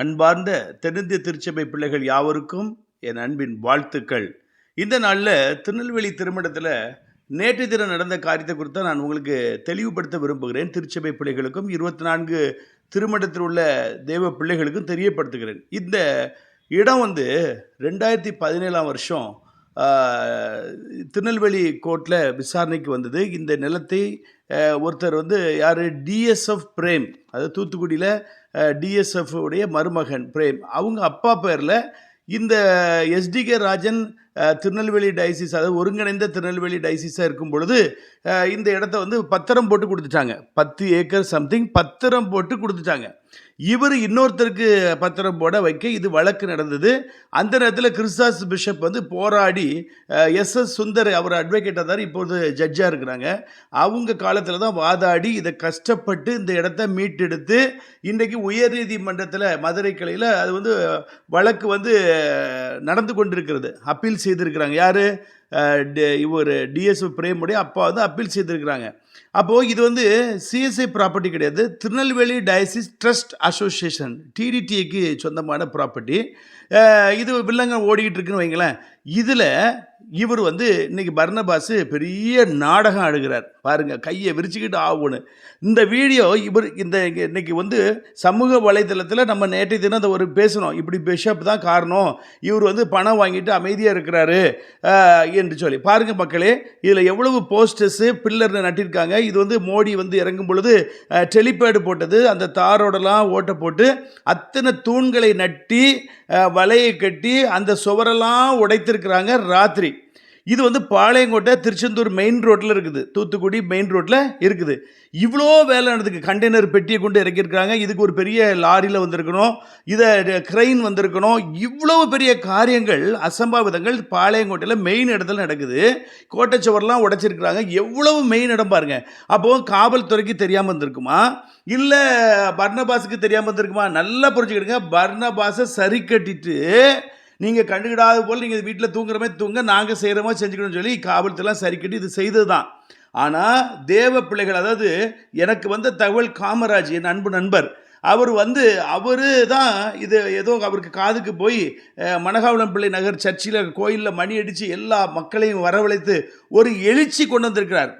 அன்பார்ந்த தென்னிந்திய திருச்சபை பிள்ளைகள் யாவருக்கும் என் அன்பின் வாழ்த்துக்கள். இந்த நாளில் திருநெல்வேலி திருமணத்தில் நேற்று தினம் நடந்த காரியத்தை குறித்து நான் உங்களுக்கு தெளிவுபடுத்த விரும்புகிறேன். திருச்சபை பிள்ளைகளுக்கும் இருபத்தி நான்கு திருமணத்தில் உள்ள தெய்வ பிள்ளைகளுக்கும் தெரியப்படுத்துகிறேன். இந்த இடம் வந்து ரெண்டாயிரத்தி பதினேழாம் வருஷம் திருநெல்வேலி கோர்ட்டில் விசாரணைக்கு வந்தது. இந்த நிலத்தை ஒருத்தர் வந்து யார்? டிஎஸ்எஃப் பிரேம். அதாவது தூத்துக்குடியில் டிஎஸ்எஃப் உடைய மருமகன் பிரேம். அவங்க அப்பா பேரில் இந்த எஸ்டிகே ராஜன் திருநெல்வேலி டைசிஸ் அதாவது ஒருங்கிணைந்த திருநெல்வேலி டைசிஸாக இருக்கும் பொழுது இந்த இடத்த வந்து பத்திரம் போட்டு கொடுத்துட்டாங்க. பத்து ஏக்கர் சம்திங் பத்திரம் போட்டு கொடுத்துட்டாங்க. இவர் இன்னொருத்தருக்கு பத்திரம் போட வைக்க இது வழக்கு நடந்தது. அந்த நேரத்தில் கிறிஸ்தாஸ் பிஷப் வந்து போராடி எஸ் எஸ் சுந்தர் அவர் அட்வொகேட்டாக தான் இப்போது ஜட்ஜாக இருக்கிறாங்க. அவங்க காலத்தில் தான் வாதாடி இதை கஷ்டப்பட்டு இந்த இடத்த மீட்டெடுத்து இன்றைக்கு உயர்நீதிமன்றத்தில் மதுரை கிளையில் அது வந்து வழக்கு வந்து நடந்து கொண்டிருக்கிறது. அப்பீல் செய்திருக்கிறாங்க. யார்? இவர் டிஎஸ்ஓ பிரேமுடைய அப்பா வந்து அப்பீல் செய்திருக்கிறாங்க. அப்போது இது வந்து சிஎஸ்ஐ ப்ராப்பர்ட்டி கிடையாது. திருநெல்வேலி டயசிஸ் ட்ரஸ்ட் அசோசியேஷன் டிடிடிக்கு சொந்தமான ப்ராப்பர்ட்டி இது வில்லங்க ஓடிக்கிட்டு இருக்குன்னு வைங்களேன். இதில் இவர் வந்து இன்றைக்கி பர்ணபாஸு பெரிய நாடகம் ஆடுகிறார். பாருங்கள் கையை விரிச்சுக்கிட்டு ஆகணும் இந்த வீடியோ இவர் இந்த இன்றைக்கி வந்து சமூக வலைதளத்தில் நம்ம நேற்றைய தினம் அதை ஒரு பேசணும் இப்படி பிஷப் தான் காரணம். இவர் வந்து பணம் வாங்கிட்டு அமைதியாக இருக்கிறாரு என்று சொல்லி. பாருங்கள் மக்களே இதில் எவ்வளவு போஸ்டர்ஸு பில்லர்னு நட்டிருக்காங்க. இது வந்து மோடி வந்து இறங்கும் பொழுது டெலிபேடு போட்டது. அந்த தாரோடலாம் ஓட்ட போட்டு அத்தனை தூண்களை நட்டி வலையை கட்டி அந்த சுவரெல்லாம் இருக்கிறாங்க ராத்திரி. இது வந்து பாளையங்கோட்டை திருச்செந்தூர் மெயின் ரோட்டில் இருக்குது. தூத்துக்குடி மெயின் ரோட்டில் இருக்குது. இவ்வளோ வேலை நடந்துக்கு கண்டெய்னர் பெட்டியை கொண்டு இறக்கியிருக்கிறாங்க. இதுக்கு ஒரு பெரிய லாரியில் வந்திருக்கணும். இதை கிரெயின் வந்திருக்கணும். இவ்வளோ பெரிய காரியங்கள் அசம்பாவிதங்கள் பாளையங்கோட்டையில் மெயின் இடத்துல நடக்குது. கோட்டைச்சுவர்லாம் உடைச்சிருக்கிறாங்க. எவ்வளவு மெயின் இடம் பாருங்க. அப்போ காவல்துறைக்கு தெரியாமல் இருந்திருக்குமா? இல்லை பர்ணபாஸுக்கு தெரியாமல் இருந்திருக்குமா? நல்லா புரிஞ்சுக்கிடுங்க. பர்ணபாஸை சரி கட்டிட்டு நீங்கள் கண்டுக்கிடாத போல் நீங்கள் வீட்டில் தூங்குற மாதிரி தூங்க நாங்கள் செய்கிற மாதிரி செஞ்சுக்கணும்னு சொல்லி காவல்துறைலாம் சரி கட்டி இது செய்தது தான் ஆனால் தேவ பிள்ளைகள் அதாவது எனக்கு வந்த தகவல் காமராஜ் என் அன்பு நண்பர் அவர் வந்து அவர் தான் இது ஏதோ அவருக்கு காதுக்கு போய் மனகாவளம் பிள்ளை நகர் சர்ச்சில் கோயிலில் மணி அடித்து எல்லா மக்களையும் வரவழைத்து ஒரு எழுச்சி கொண்டு வந்திருக்கிறார்.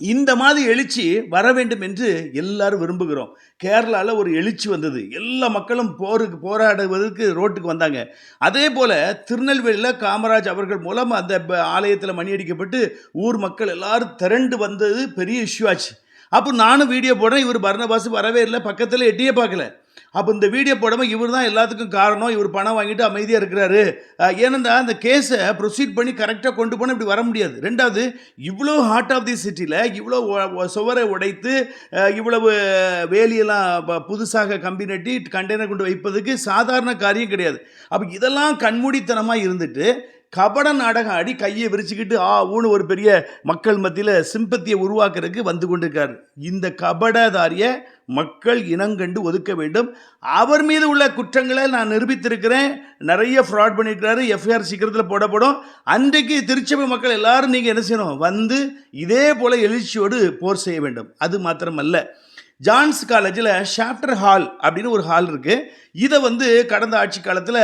இந்த மாதிரி எழுச்சி வர வேண்டும் என்று எல்லாரும் விரும்புகிறோம். கேரளாவில் ஒரு எழுச்சி வந்தது. எல்லா மக்களும் போருக்கு போராடுவதற்கு ரோட்டுக்கு வந்தாங்க. அதே போல் திருநெல்வேலியில் காமராஜ் அவர்கள் மூலம் அந்த ஆலயத்தில் மணி அடிக்கப்பட்டு ஊர் மக்கள் எல்லாரும் திரண்டு வந்தது பெரிய இஷ்யூ ஆச்சு. அப்போ நானும் வீடியோ போடுறேன். இவர் பர்ணபாஸ் வரவே இல்லை. பக்கத்தில் எட்டியே பார்க்கல. அப்போ இந்த வீடியோ போடாமல் இவர் தான் எல்லாத்துக்கும் காரணம். இவர் பணம் வாங்கிட்டு அமைதியாக இருக்கிறாரு. ஏனென்றா அந்த கேஸை ப்ரொசீட் பண்ணி கரெக்டாக கொண்டு போனால் இப்படி வர முடியாது. ரெண்டாவது இவ்வளோ ஹார்ட் ஆஃப் தி சிட்டியில் இவ்வளோ சுவரை உடைத்து இவ்வளவு வேலியெல்லாம் ப- புதுசாக கம்பி நட்டி கண்டெய்னர் கொண்டு வைப்பதுக்கு சாதாரண காரியம் கிடையாது. அப்போ இதெல்லாம் கண்மூடித்தனமாக இருந்துட்டு கபட நாடகம் ஆடி கையை விரிச்சுக்கிட்டு ஆ ஊனு ஒரு பெரிய மக்கள் மத்தியில் சிம்பத்தியை உருவாக்குறதுக்கு வந்து கொண்டிருக்கார். இந்த கபடதாரிய மக்கள் இனங்கண்டு ஒதுக்க வேண்டும். அவர் மீது உள்ள குற்றங்களை நான் நிரூபித்திருக்கிறேன். நிறைய ஃப்ராட் பண்ணியிருக்கிறாரு. எஃப்ஐஆர் சீக்கிரத்தில் போடப்படும். அன்றைக்கு திருச்சபை மக்கள் எல்லாரும் நீங்கள் என்ன செய்யணும்? வந்து இதே போல எழுச்சியோடு போர் செய்ய வேண்டும். அது மாத்திரமல்ல. ஜான்ஸ் காலேஜில் ஷாப்டர் ஹால் அப்படின்னு ஒரு ஹால் இருக்குது இதை வந்து கடந்த ஆட்சி காலத்தில்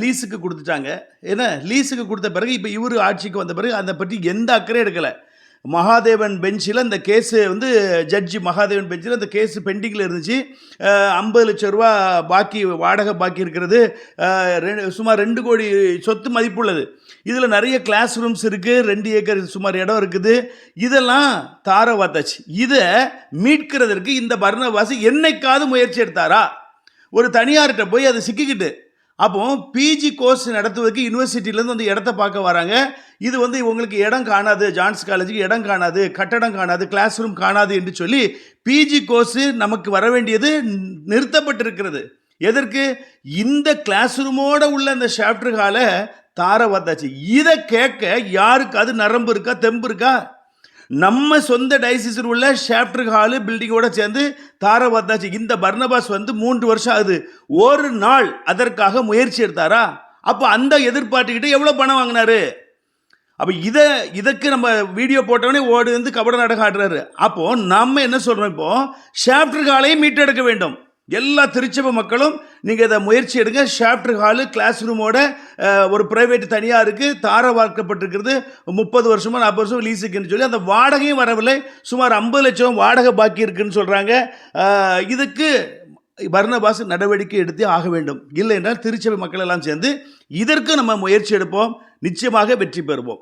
லீஸுக்கு கொடுத்துட்டாங்க. ஏன்னா லீஸுக்கு கொடுத்த பிறகு இப்போ இவர் ஆட்சிக்கு வந்த பிறகு அதை பற்றி எந்த அக்கறையும் எடுக்கலை. மகாதேவன் பெஞ்சில் இந்த கேஸு வந்து ஜட்ஜி மகாதேவன் பெஞ்சில் இந்த கேஸு பெண்டிங்கில் இருந்துச்சு. ஐம்பது லட்சம் ரூபா பாக்கி வாடகை பாக்கி இருக்கிறது. ரெண்டு- சுமார் ரெண்டு கோடி சொத்து மதிப்புள்ளது. இதில் நிறைய கிளாஸ் ரூம்ஸ் இருக்குது ரெண்டு ஏக்கர் சுமார் இடம் இருக்குது. இதெல்லாம் தார வாத்தாச்சு இதை மீட்கிறதற்கு இந்த பர்ணவாசி என்னைக்காவது முயற்சி எடுத்தாரா? ஒரு தனியார்கிட்ட போய் அதை சிக்கிக்கிட்டு அப்போ பிஜி கோர்ஸ் நடத்துவதற்கு யூனிவர்சிட்டியிலேருந்து வந்து இடத்த பார்க்க வராங்க. இது வந்து உங்களுக்கு இடம் காணாது ஜான்ஸ் காலேஜுக்கு இடம் காணாது கட்டடம் காணாது கிளாஸ் ரூம் காணாது என்று சொல்லி பிஜி கோர்ஸு நமக்கு வர வேண்டியது நிறுத்தப்பட்டிருக்கிறது. எதற்கு? இந்த கிளாஸ் ரூமோட உள்ள அந்த ஷாப்டர் ஹாலை தார வந்தாச்சு இதை கேட்க யாருக்காவது நரம்பு இருக்கா தெம்பு இருக்கா? நம்ம சொந்த டைசிஸில் உள்ள ஷாப்டர் ஹாலு பில்டிங்கோட சேர்ந்து தார வந்தாச்சு இந்த பர்னபாஸ் வந்து மூன்று வருஷம் ஆகுது. ஒரு நாள் அதற்காக முயற்சி எடுத்தாரா? அப்போ அந்த எதிர்பார்ட்டுக்கிட்ட எவ்வளோ பணம் வாங்கினாரு? அப்போ இதை இதற்கு நம்ம வீடியோ போட்டவொடனே ஓடி வந்து கபட நாடகம் ஆடுறாரு. அப்போது நம்ம என்ன சொல்கிறோம் இப்போது ஷாப்டர் ஹாலையும் மீட்டெடுக்க வேண்டும். எல்லா திருச்சபை மக்களும் நீங்கள் இதை முயற்சி எடுங்க. ஷாப்டர் ஹாலு கிளாஸ் ரூமோட ஒரு ப்ரைவேட் தனியாக இருக்குது தார வார்க்கப்பட்டிருக்கிறது முப்பது வருஷமாக நாற்பது வருஷம் லீஸுக்குன்னு சொல்லி அந்த வாடகையும் வரவில்லை. சுமார் ஐம்பது லட்சம் வாடகை பாக்கி இருக்குன்னு சொல்கிறாங்க இதுக்கு பர்ணபாஸ் நடவடிக்கை எடுத்தே ஆக வேண்டும். இல்லை என்றால் திருச்சபை மக்கள் எல்லாம் சேர்ந்து இதற்கு நம்ம முயற்சி எடுப்போம். நிச்சயமாக வெற்றி பெறுவோம்.